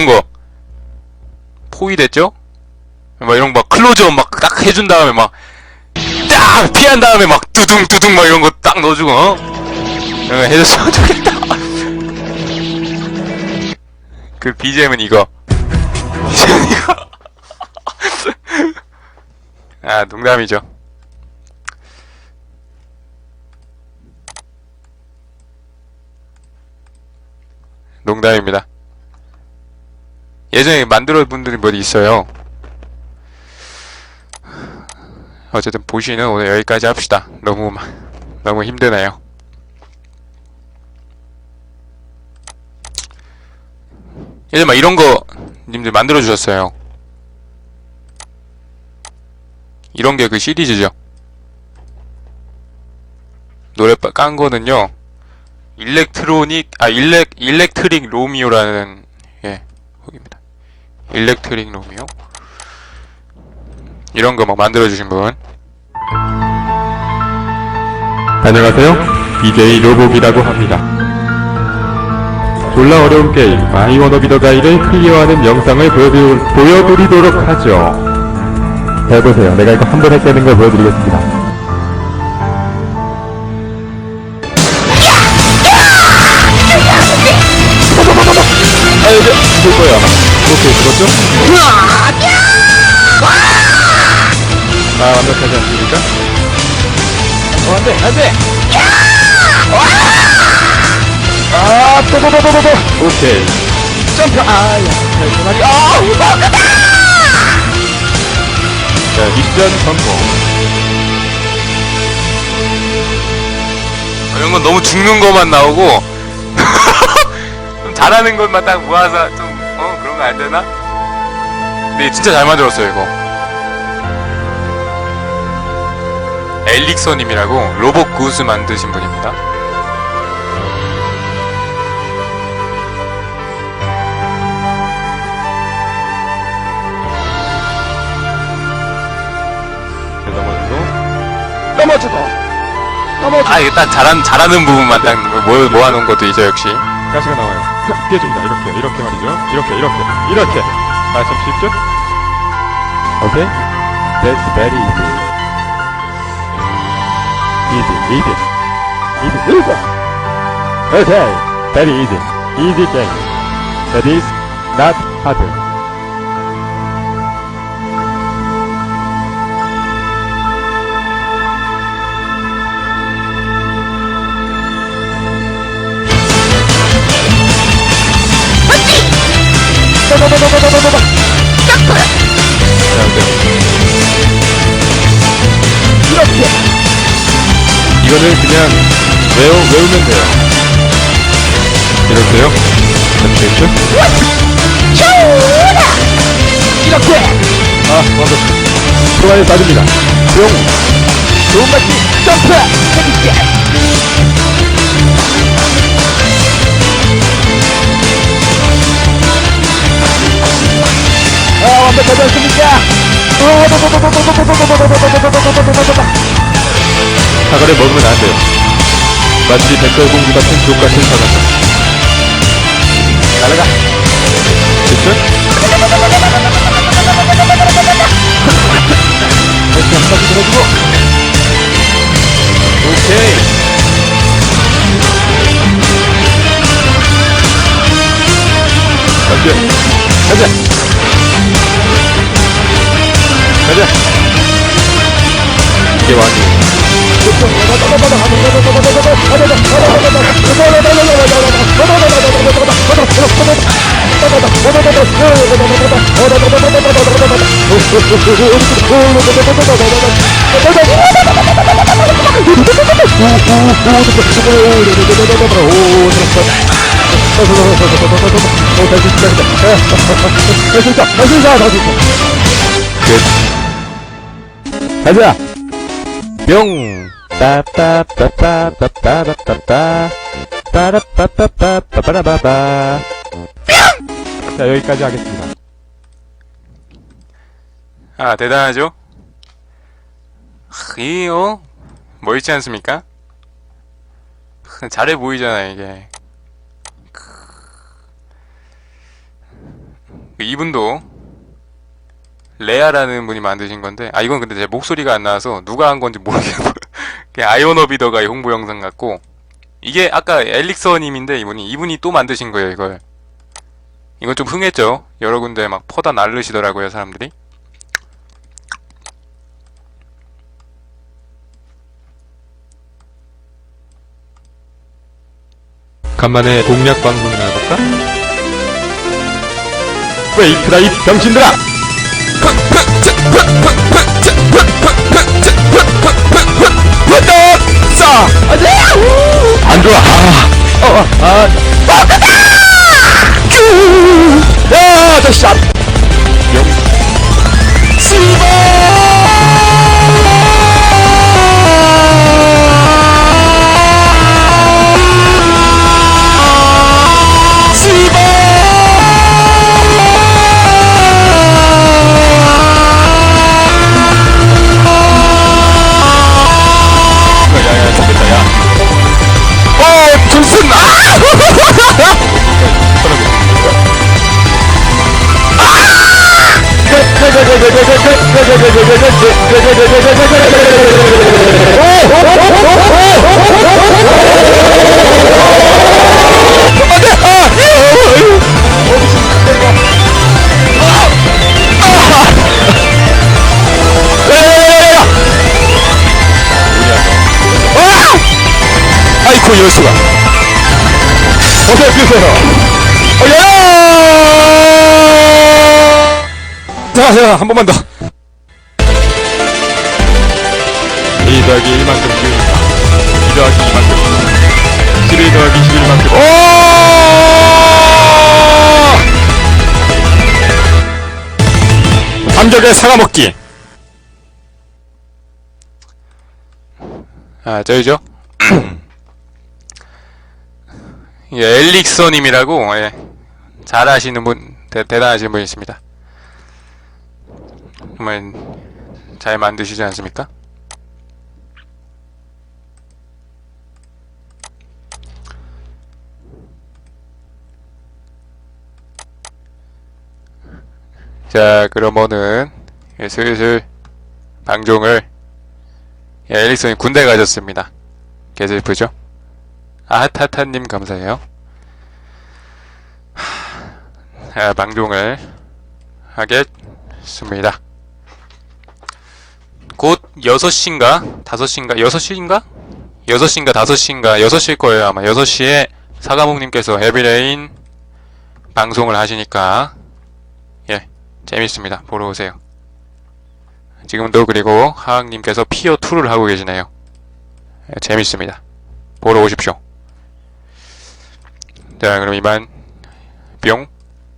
이런 거 포위됐죠? 막 이런 거막 클로즈업 막 딱 해준 다음에 막 딱 피한 다음에 막 뚜둥 뚜둥 막 이런 거 딱 넣어주고 어? 해줬으면 좋겠다. 그 BGM은 이거. BGM은 이거. 아 농담이죠. 농담입니다. 예전에 만들어 분들이 몇 있어요. 어쨌든 보시는 오늘 여기까지 합시다. 너무 마- 너무 힘드네요. 예전 막 이런 거 님들 만들어 주셨어요. 이런 게 그 시리즈죠. 노래 빠- 깐 거는요. 일렉트로닉 아 일렉 일렉트릭 로미오라는. 일렉트릭 로미오 이런 거 막 만들어 주신 분. 안녕하세요. BJ 로복이라고 합니다. 졸라 어려운 게임 마이 워너비더 가이를 클리어하는 영상을 보여드리, 보여드리도록 하죠. 잘 보세요. 내가 이거 한번 했다는 걸 보여드리겠습니다. 아, 이제 죽을 거예요, 아마. 오케이, 죽었죠? 아, 완벽하지 않습니까? 어, 안 돼, 안 돼! 아, 또, 또, 또, 또, 또, 또. 오케이. 점프, 아, 야, 자, 말이, 아, 우박하다! 자, 입전 성공. 이런 건 너무 죽는 것만 나오고 좀 잘하는 것만 딱 모아서 좀 거안 되나? 근데 진짜 잘 만들었어요 이거. 엘릭서님이라고 로봇 구스 만드신 분입니다. 자, 넘어지고. 넘어지고! 넘어지고! 아 이게 딱 잘한 잘하는 부분만 딱 모, 모아놓은 것도 있죠 역시. 가시가 나와요. 피해줍니다. 이렇게, 이렇게 말이죠. 이렇게, 이렇게, 이렇게. 아, 참 쉽죠? 오케이? That's very easy. Easy, easy. Easy, easy. Okay, very easy. Easy game. That is not hard. 이거는 그냥 외우, 외우면 돼요. 이렇게요? 됐죠? 이렇게! 아, 완벽. 좋아요, 따집니다. 뿅! 좋은 맛이 점프! 해줄게! 아, 완벽하지 않습니까? 사과를 먹으면 안 돼요. 마치 백설공주 같은 족 같은 사과다. 날아가. 됐죠? 다시 한 바퀴 돌아주고. 오케이. 가자. 가자. 가자. 이게 완이. 끝. 가자. 병. 빠빠빠빠빠빠빠빠빠 빠라빠빠빠빠빠라바바 뿅! 자 여기까지 하겠습니다 아 대단하죠? 이어 멋있지 않습니까? 잘해 보이잖아 이게. 그 이분도 레아라는 분이 만드신 건데 아 이건 근데 제 목소리가 안 나와서 누가 한 건지 모르겠고 그냥 아이오너비더가 홍보 영상 같고 이게 아까 엘릭서님인데 이분이 이분이 또 만드신 거예요 이걸 이건 좀 흥했죠 여러 군데 막 퍼다 날르시더라고요 사람들이 간만에 공략 방송이나 해볼까? 페이크다 이 병신들아! 싸! 안 좋아! 아! 어, 아! 큐! 야! 저 샷! 야야 아이코 이럴 수가 어서 주세요 어, 야! 자, 자, 한 번만 더. 더하기 1만큼 기울이다. 2 더하기 2만큼. 11 더하기 11만큼. 오! 감격의 사과 먹기. 아 저희죠 예, 엘릭서님이라고 예, 잘하시는 분 대, 대단하신 분이십니다 정말 잘 만드시지 않습니까? 자 그러면은 예, 슬슬 방종을 예, 엘릭슨이 군대 가셨습니다. 개슬프죠? 아타타님 감사해요. 하, 아, 방종을 하겠습니다. 곧 6시인가? 5시인가? 6시인가? 6시인가 5시인가 6시일 거예요 아마 6시에 사과목님께서 헤비레인 방송을 하시니까 예 재밌습니다 보러 오세요 지금도 그리고 하학님께서 피어 2를 하고 계시네요. 예, 재밌습니다. 보러 오십시오. 자, 그럼 이만 뿅.